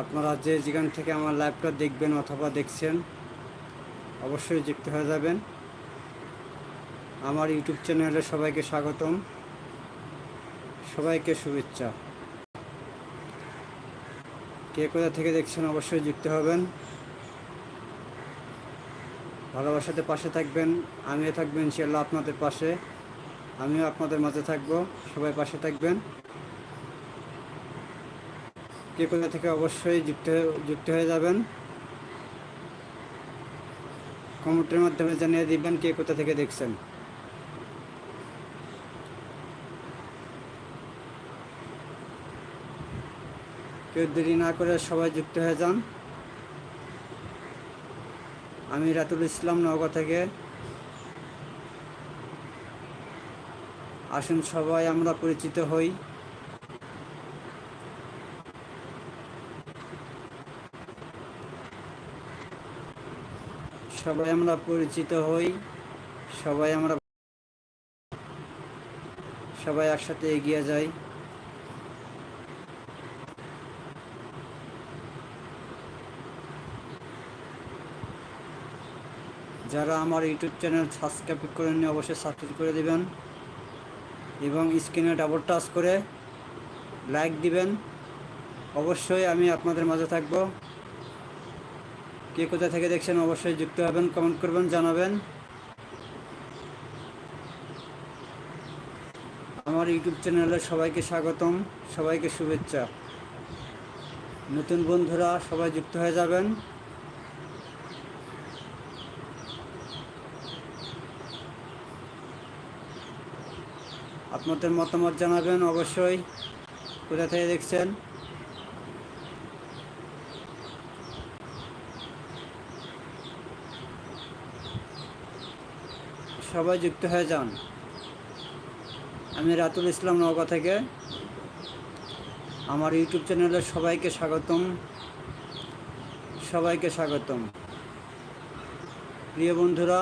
আপনারা যে যেখান থেকে আমার লাইভটা দেখবেন অথবা দেখছেন, অবশ্যই যুক্ত হয়ে যাবেন। আমার ইউটিউব চ্যানেলে সবাইকে স্বাগতম। সবাইকে শুভেচ্ছা। কে কোথা থেকে দেখছেন অবশ্যই যুক্ত হবেন। ভালোবাসাতে পাশে থাকবেন, আমিও থাকবেন ইনশাল্লাহ আপনাদের পাশে। আমিও আপনাদের মাঝে থাকব, সবাই পাশে থাকবেন। কে কোথা থেকে অবশ্যই যুক্ত যুক্ত হয়ে যাবেন। কমেন্টের মাধ্যমে জানিয়ে দিবেন কে কোথা থেকে দেখছেন। কেউ দেরি না করে সবাই যুক্ত হয়ে যান। আমি রাতুল ইসলাম নওগাঁ থেকে। আসুন সবাই, আমরা পরিচিত হই। সবাই আমরা পরিচিত হই, সবাই আমরা সবাই একসাথে এগিয়ে যাই। যারা আমার ইউটিউব চ্যানেল সাবস্ক্রাইব করেননি অবশ্যই সাবস্ক্রাইব করে দিবেন এবং স্ক্রিনে ডাবল টাচ করে লাইক দিবেন। অবশ্যই আমি আপনাদের মাঝে থাকব। কে কোথা থেকে দেখছেন অবশ্যই যুক্ত হবেন কমেন্ট করবেন, জানাবেন। আমার ইউটিউব চ্যানেলে সবাইকে স্বাগতম, সবাইকে শুভেচ্ছা। নতুন বন্ধুরা সবাই যুক্ত হয়ে যাবেন। আপনাদের মতামত জানাবেন অবশ্যই। কোথা থেকে দেখছেন? সবাই যুক্ত হয়ে যান। আমি রাতুল ইসলাম নওগাঁ থেকে। আমার ইউটিউব চ্যানেলে সবাইকে স্বাগতম। সবাইকে স্বাগতম। প্রিয় বন্ধুরা,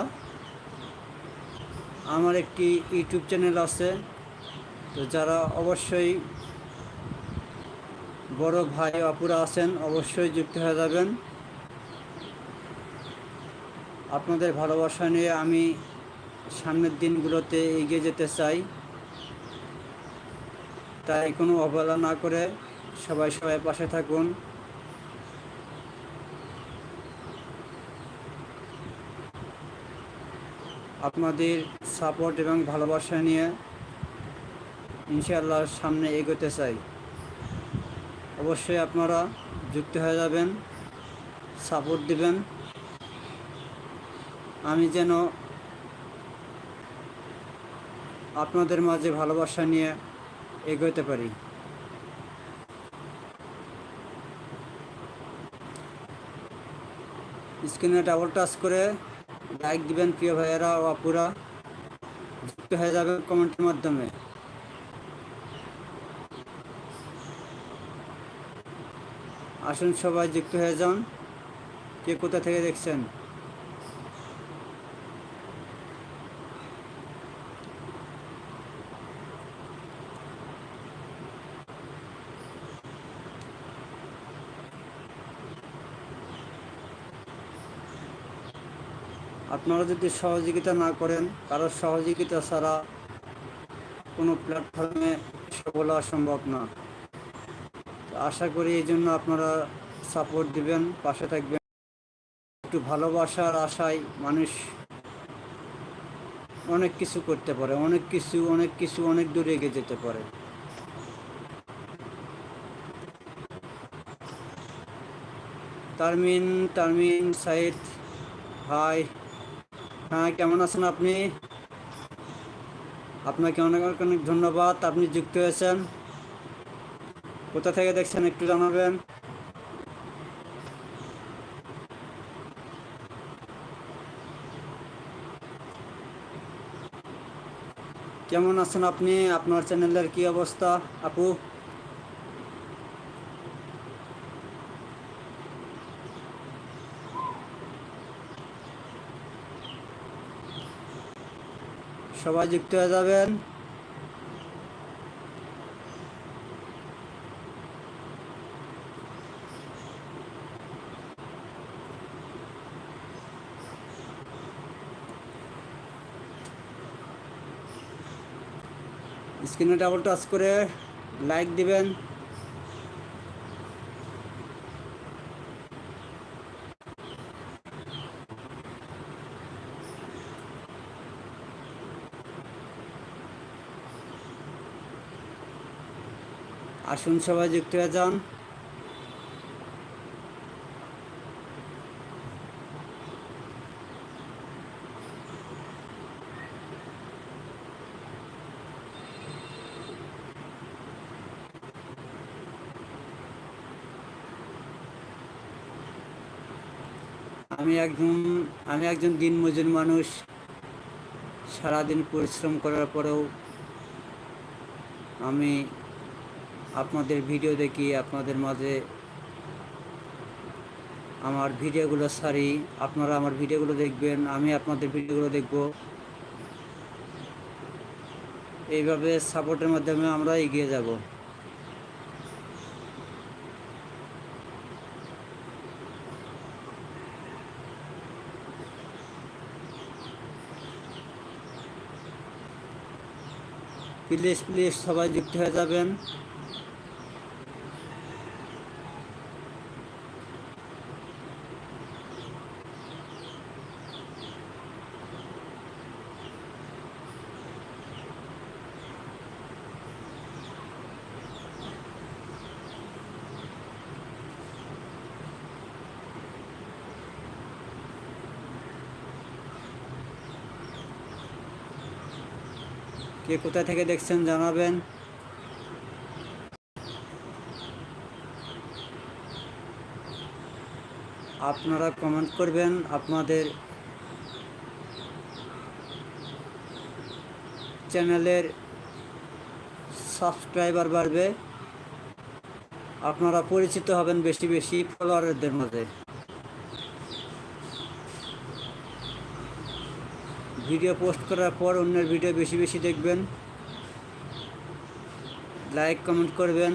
আমার একটি ইউটিউব চ্যানেল আছে। তো যারা অবশ্যই বড় ভাই অপুরা আছেন, অবশ্যই যুক্ত হয়ে যাবেন। আপনাদের ভালোবাসা নিয়ে আমি সামনের দিনগুলোতে এগিয়ে যেতে চাই। তাই কোনো অবহেলা না করে সবাই সবাই পাশে থাকুন। আপনাদের সাপোর্ট এবং ভালোবাসা নিয়ে ইনশাআল্লাহ সামনে এগোতে চাই। অবশ্যই আপনারা যুক্ত হয়ে যাবেন, সাপোর্ট দিবেন। আমি যেন আপনাদের মাঝে ভালোবাসা নিয়ে এগোতে পারি। স্ক্রিনে ডাবল টাচ করে লাইক দিবেন প্রিয় ভাইয়েরা ও আপুরা। যুক্ত হয়ে যাবে কমেন্টের মাধ্যমে। আসুন সবাই যুক্ত হয়ে যান। কে কোথা থেকে দেখছেন? আপনারা যদি সহযোগিতা না করেন কারোর সহযোগিতা ছাড়া কোনো প্ল্যাটফর্মে সফল সম্ভব না। আশা করি এই জন্য আপনারা সাপোর্ট দিবেন, পাশে থাকবেন। একটু ভালোবাসার আশায় মানুষ অনেক কিছু করতে পারে, অনেক কিছু অনেক কিছু অনেক দূরে এগিয়ে যেতে পারে। তারমিন তারমিন সাইদ হাই হ্যাঁ কেমন আছেন আপনি? আপনাকে অনেক অনেক ধন্যবাদ। আপনি যুক্ত হয়েছেন। কোথা থেকে দেখছেন একটু জানাবেন? কেমন আছেন আপনি? আপনার চ্যানেলের কি অবস্থা? আপু? সবাই যুক্ত হয়ে যাবেন। স্ক্রিনে ডাবল টাচ করে লাইক দিবেন। আসুন সবাই যুক্ত হয়ে যান। আমি একজন আমি একজন দিনমজুর মানুষ। সারাদিন পরিশ্রম করার পরেও আমি আপনাদের ভিডিও দেখি, আপনাদের মাঝে আমার ভিডিওগুলো সারি, আপনারা আমার ভিডিওগুলো দেখবেন, আমি আপনাদের ভিডিওগুলো দেখব। এইভাবে সাপোর্টের মাধ্যমে আমরা এগিয়ে যাব। প্লিজ প্লিজ সবাই যুক্ত হয়ে যাবেন। কে কোথা থেকে দেখছেন জানাবেন। আপনারা কমেন্ট করবেন আপনাদের চ্যানেলের সাবস্ক্রাইবার বাড়বে। আপনারা পরিচিত হবেন বেশি বেশি ফলোয়ারদের মাঝে ভিডিও পোস্ট করার পর অন্যের ভিডিও বেশি বেশি দেখবেন। লাইক কমেন্ট করবেন।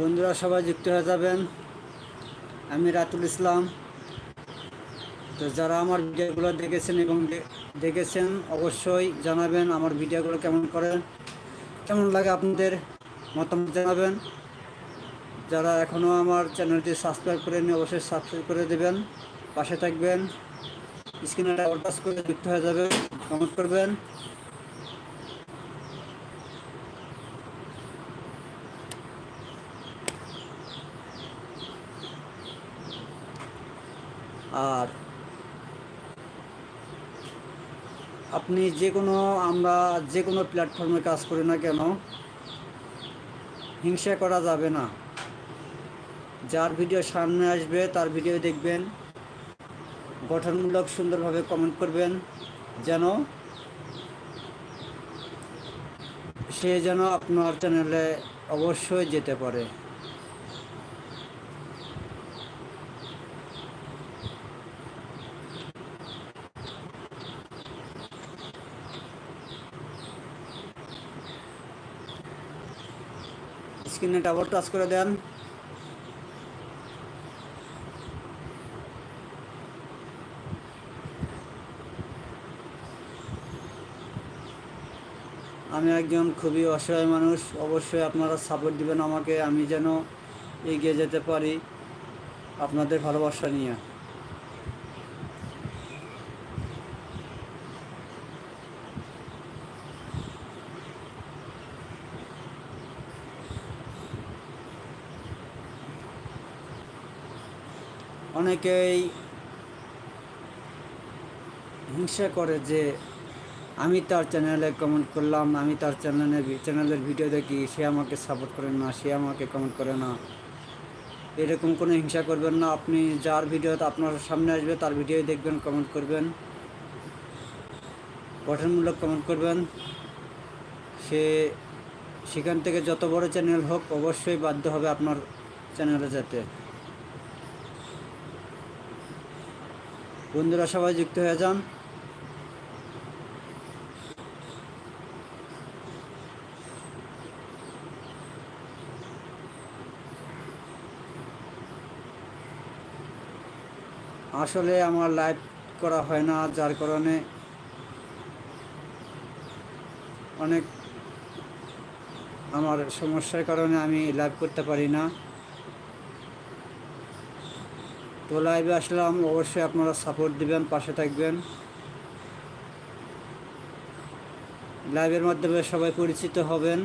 বন্ধুরা, সবাই যুক্ত হয়ে যাবেন। আমি রাতুল ইসলাম। তো যারা আমার ভিডিওগুলো দেখেছেন এবং দেখেছেন, অবশ্যই জানাবেন আমার ভিডিওগুলো কেমন করেন, কেমন লাগে আপনাদের মতামত জানাবেন। যারা এখনও আমার চ্যানেলটি সাবস্ক্রাইব করেনি অবশ্যই সাবস্ক্রাইব করে দেবেন। পাশে থাকবেন। স্ক্রিনে টাচ করে যুক্ত হয়ে যাবেন। কমেন্ট করবেন। আর আপনি যে কোনো আমরা যে কোনো প্ল্যাটফর্মে কাজ করি না কেন, হিংসা করা যাবে না। যার ভিডিও সামনে আসবে, তার ভিডিও দেখবেন, গঠনমূলক সুন্দরভাবে কমেন্ট করবেন, যেন সে যেন আপনার চ্যানেলে অবশ্যই যেতে পারে। স্ক্রিনে ডাবল টাচ করে দেন। আমি একজন খুবই অসহায় মানুষ, অবশ্যই আপনারা সাপোর্ট দিবেন আমাকে, আমি যেন এগিয়ে যেতে পারি আপনাদের ভালোবাসা নিয়ে। অনেকেই হিংসা করে যে আমি তার চ্যানেলে কমেন্ট করলাম, আমি তার চ্যানেলে চ্যানেলের ভিডিও দেখি, সে আমাকে সাপোর্ট করে না, সে আমাকে কমেন্ট করে না। এরকম কোনো হিংসা করবেন না। আপনি যার ভিডিও আপনার সামনে আসবে, তার ভিডিও দেখবেন কমেন্ট করবেন। গঠনমূলক কমেন্ট করবেন। সে সেখান থেকে যত বড় চ্যানেল হোক, অবশ্যই বাধ্য হবে আপনার চ্যানেলে যেতে। বন্ধুরা সবাই যুক্ত হয়ে যান। আসলে আমার লাইভ করা হয় না, যার কারণে অনেক আমার সমস্যার কারণে আমি লাইভ করতে পারি না। তো লাইভে আসলাম অবশ্যই আপনারা সাপোর্ট দিবেন পাশে থাকবেন। লাইভের মাধ্যমে সবাই পরিচিত হবেন।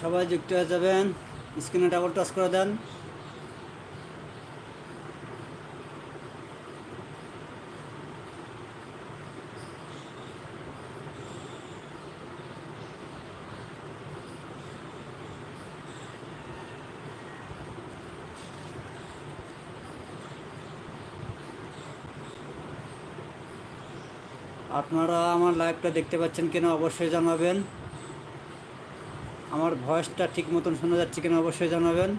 সবাই যুক্ত হয়ে যাবেন। স্ক্রিনে ডাবল টাচ করে দেন। আপনারা আমার লাইভটা দেখতে পাচ্ছেন কিনা অবশ্যই জানাবেন। আমার ভয়েসটা ঠিক মতন শোনা যাচ্ছে কিনা অবশ্যই জানাবেন।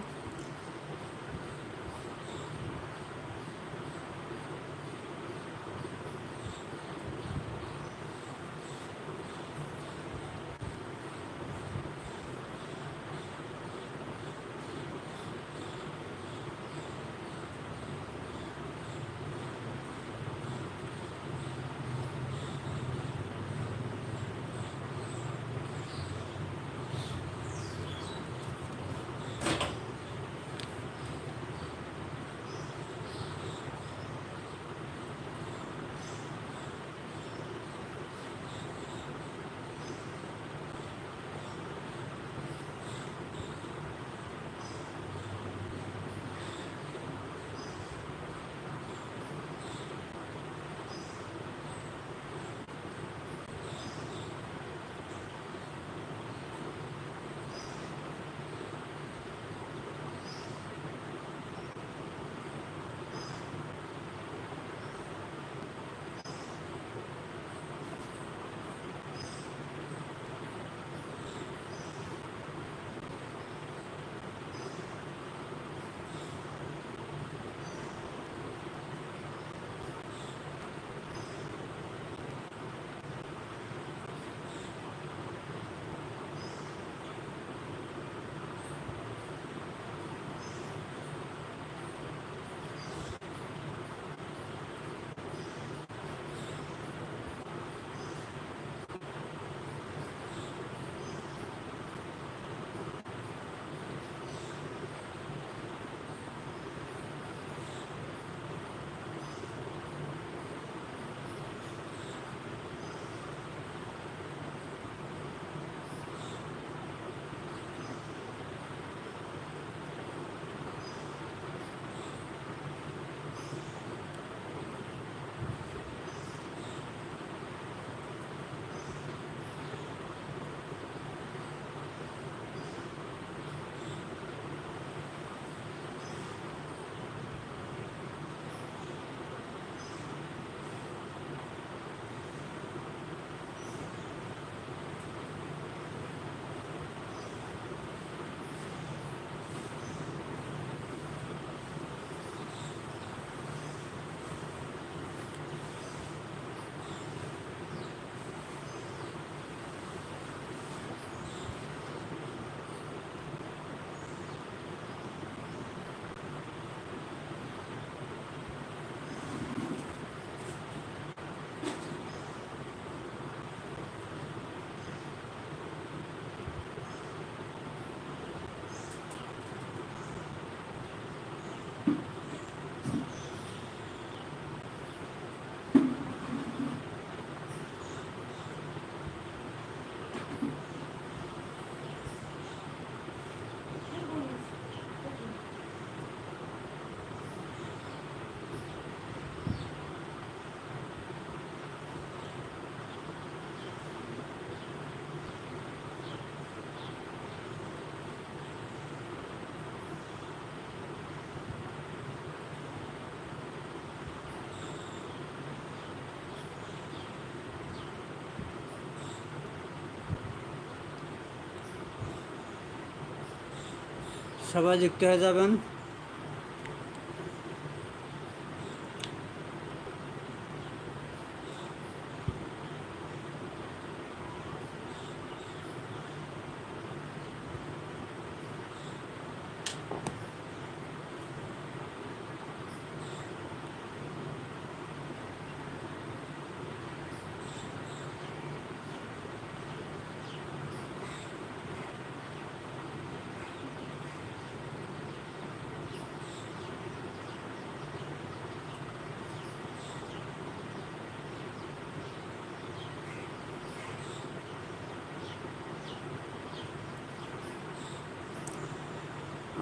সবাই যুক্ত হয়ে যাবেন।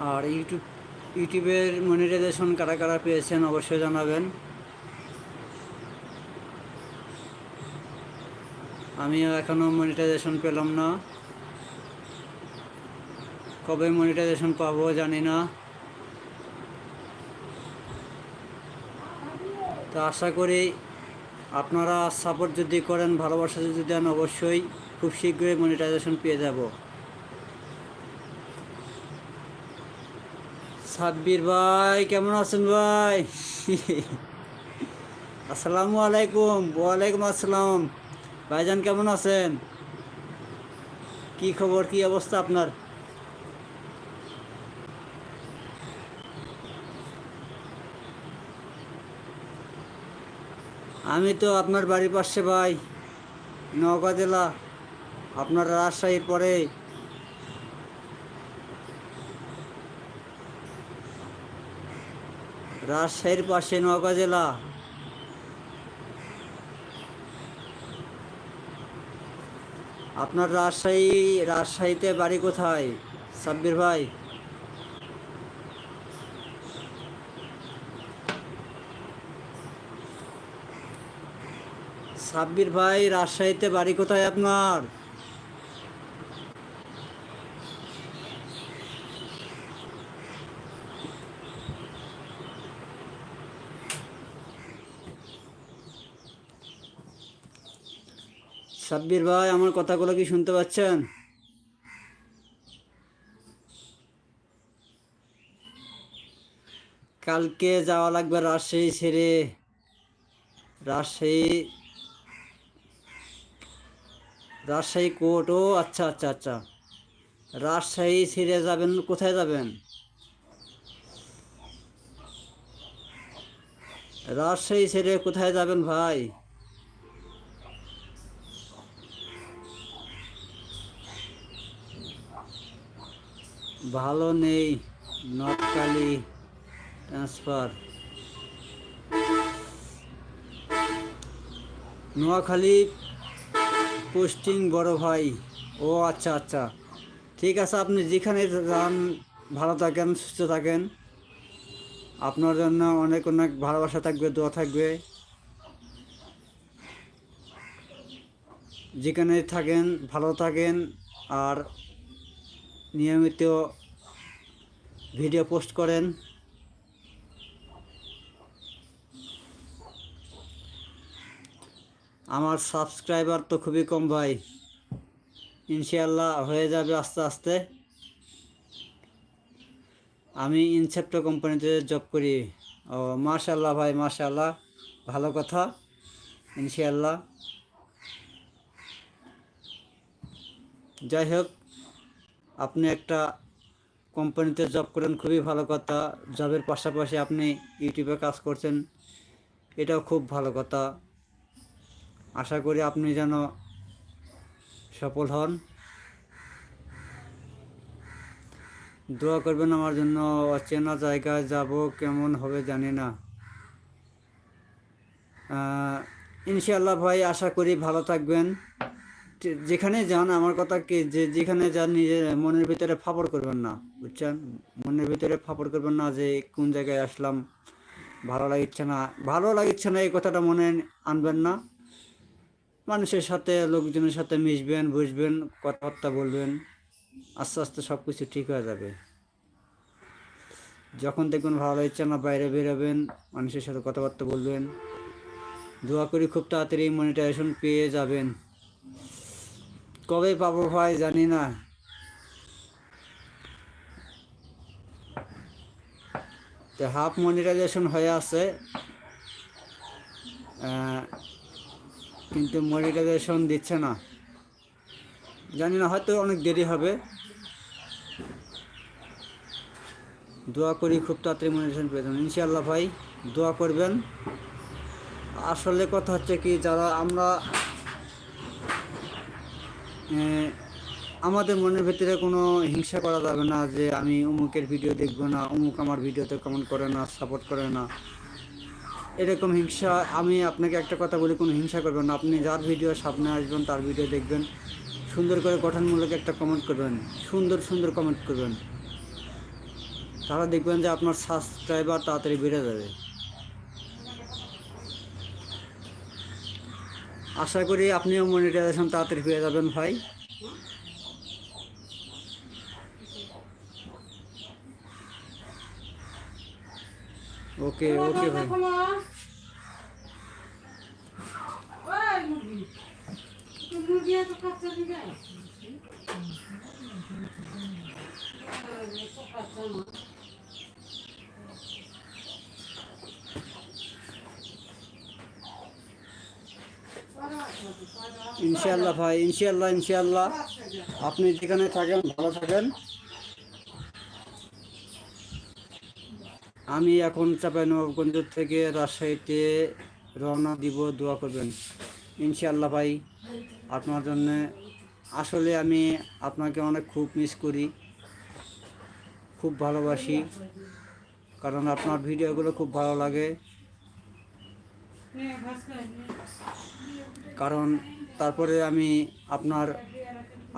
আর ইউটিউব ইউটিউবের মনিটাইজেশন কারা কারা পেয়েছেন অবশ্যই জানাবেন। আমি এখনও মনিটাইজেশন পেলাম না। কবে মনিটাইজেশন পাবো জানি না। তো আশা করি আপনারা সাপোর্ট যদি করেন, ভালোবাসা যদি দেন, অবশ্যই খুব শীঘ্রই মনিটাইজেশন পেয়ে যাব। সাব্বির ভাই, কেমন আছেন ভাই? আসসালামু আলাইকুম, ওয়ালাইকুম আসসালাম। ভাইজান, কেমন আছেন? কি খবর, কি অবস্থা আপনার? আমি তো আপনার বাড়ির পাশে ভাই, নওগাঁ জেলা, আপনার রাজশাহীর পরে। রাজশাহীর পাশে নওগাঁ জেলা। আপনার রাজশাহী, রাজশাহীতে বাড়ি কোথায়? সাব্বির ভাই। সাব্বির ভাই, রাজশাহীতে বাড়ি কোথায় আপনার? সাব্বির ভাই, আমার কথাগুলো কি শুনতে পাচ্ছেন? কালকে যাওয়া লাগবে রাজশাহী ছেড়ে। রাজশাহী রাজশাহী কোর্ট, ও আচ্ছা আচ্ছা আচ্ছা। রাজশাহী ছেড়ে যাবেন, কোথায় যাবেন? রাজশাহী ছেড়ে কোথায় যাবেন ভাই? ভালো নেই নটকালি ট্রান্সফার নোয়াখালী পোস্টিং বড় ভাই। ও আচ্ছা আচ্ছা। ঠিক আছে, আপনি যেখানে যান, ভালো থাকেন, সুস্থ থাকেন। আপনার জন্য অনেক অনেক ভালোবাসা থাকবে, দোয়া থাকবে। যেখানে থাকেন, ভালো থাকেন, আর নিয়মিত ভিডিও পোস্ট করেন। আমার সাবস্ক্রাইবার তো খুবই কম ভাই। ইনশাল্লাহ হয়ে যাবে আস্তে আস্তে। আমি ইনসেপ্টো কোম্পানিতে জব করি। ও মাশাল্লাহ ভাই মাশাল্লাহ ভালো কথা ইনশাল্লাহ যাই হোক আপনি একটা কোম্পানিতে জব করেন খুবই ভালো কথা। জবের পাশাপাশি আপনি ইউটিউবে কাজ করছেন এটাও খুব ভালো কথা। আশা করি আপনি যেন সফল হন। দোয়া করবেন আমার জন্য অচেনা জায়গায় যাব কেমন হবে জানি না। আহ, ইনশাআল্লাহ ভাই আশা করি ভালো থাকবেন। যেখানে যান, আমার কথা কি যে, যেখানে যান নিজের মনের ভিতরে ফাপড় করবেন না, বুঝছেন? মনের ভিতরে ফাপড় করবেন না যে, কোন জায়গায় আসলাম, ভালো লাগিচ্ছে না। ভালো লাগিচ্ছে না, এই কথাটা মনে আনবেন না। মানুষের সাথে, লোকজনের সাথে মিশবেন, বুঝবেন, কথাবার্তা বলবেন, আস্তে আস্তে সব কিছু ঠিক হয়ে যাবে। যখন দেখবেন ভালো লাগছে না, বাইরে বেরোবেন, মানুষের সাথে কথাবার্তা বলবেন, দোয়া করি খুব তাড়াতাড়ি মনিটাইজেশন পেয়ে যাবেন। কবে পাবো ভাই জানি না। তো হাফ মনিটাইজেশন হয়ে আছে। কিন্তু মনিটাইজেশন দিচ্ছে না। জানি না, হয়তো অনেক দেরি হবে। দোয়া করি খুব তাড়াতাড়ি মনিটাইজেশন পেয়ে যাবেন। ইনশাআল্লাহ ভাই, দোয়া করবেন। আসলে কথা হচ্ছে কি, যারা আমরা আমাদের মনের ভিতরে কোনো হিংসা করা যাবে না যে আমি অমুকের ভিডিও দেখব না, অমুক আমার ভিডিওতে কমেন্ট করে না সাপোর্ট করে না। এরকম হিংসা, আমি আপনাকে একটা কথা বলি, কোনো হিংসা করবেন না। আপনি যার ভিডিও সামনে আসবেন, তার ভিডিও দেখবেন। সুন্দর করে গঠনমূলক একটা কমেন্ট করবেন। সুন্দর সুন্দর কমেন্ট করবেন। তারা দেখবেন যে আপনার সাবস্ক্রাইবার তাড়াতাড়ি বেড়ে যাবে। আশা করি আপনিও মনিটাইজেশন তাড়াতাড়ি পেয়ে যাবেন ভাই। ওকে ওকে ভাই। ইনশাল্লাহ ভাই ইনশাল্লাহ ইনশাল্লাহ আপনি যেখানে থাকেন, ভালো থাকেন। আমি এখন চাঁপাইনবাবগঞ্জ থেকে রাজশাহীতে রওনা দিব, দোয়া করবেন। ইনশাল্লাহ ভাই, আপনার জন্য। আসলে আমি আপনাকে অনেক খুব মিস করি, খুব ভালোবাসি। কারণ আপনার ভিডিওগুলো খুব ভালো লাগে। কারণ তারপরে আমি আপনার,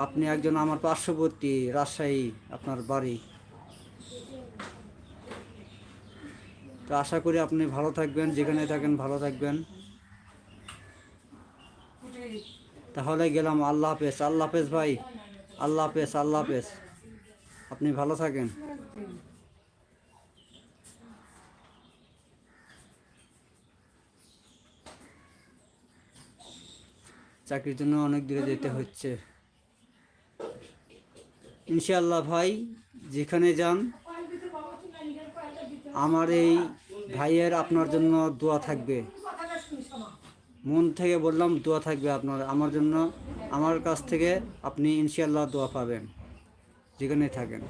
আপনি একজন আমার পার্শ্ববর্তী রাজশাহী আপনার বাড়ি। তো আশা করি আপনি ভালো থাকবেন, যেখানে থাকেন ভালো থাকবেন। তাহলে গেলাম, আল্লাহ হাফেজ আল্লাহ হাফেজ ভাই, আল্লাহ হাফেজ আল্লাহ হাফেজ। আপনি ভালো থাকেন। চাকরির জন্য অনেক দূরে যেতে হচ্ছে। ইনশাআল্লাহ ভাই, যেখানে যান, আমার এই ভাইয়ের আপনার জন্য দোয়া থাকবে। মন থেকে বললাম দোয়া থাকবে আপনার, আমার জন্য, আমার কাছ থেকে আপনি ইনশাআল্লাহ দোয়া পাবেন, যেখানে থাকেন।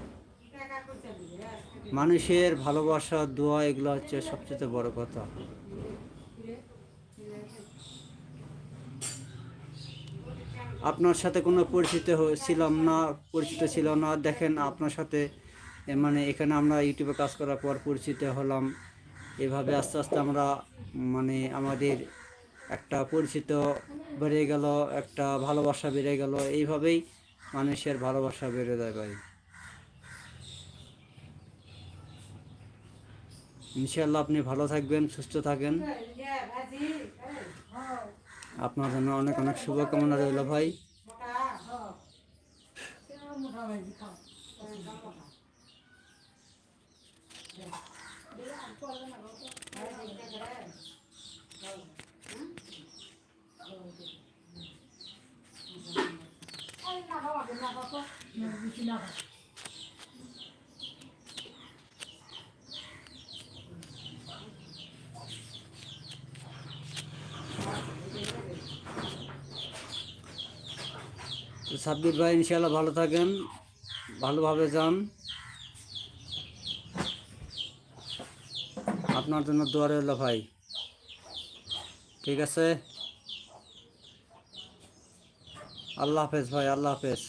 মানুষের ভালোবাসা, দোয়া, এগুলো হচ্ছে সবচেয়ে বড় কথা। আপনার সাথে কোনো পরিচিত ছিলাম না, পরিচিত ছিল না। দেখেন, আপনার সাথে মানে এখানে আমরা ইউটিউবে কাজ করার পর পরিচিত হলাম। এভাবে আস্তে আস্তে আমরা মানে আমাদের একটা পরিচিত বেড়ে গেল, একটা ভালোবাসা বেড়ে গেল। এইভাবেই মানুষের ভালোবাসা বেড়ে যায় ভাই। ইনশাল্লাহ আপনি ভালো থাকবেন, সুস্থ থাকেন। আপনার জন্য অনেক অনেক শুভকামনা রইল ভাই। সাব্বির ভাই ইনশাল্লাহ ভালো থাকেন, ভালোভাবে যান। আপনার জন্য দোয়া রইল ভাই। ঠিক আছে? আল্লাহ হাফেজ ভাই, আল্লাহ হাফেজ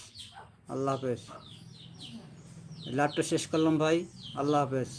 আল্লাহ হাফেজ। লাইভটা শেষ করলাম ভাই, আল্লাহ হাফেজ।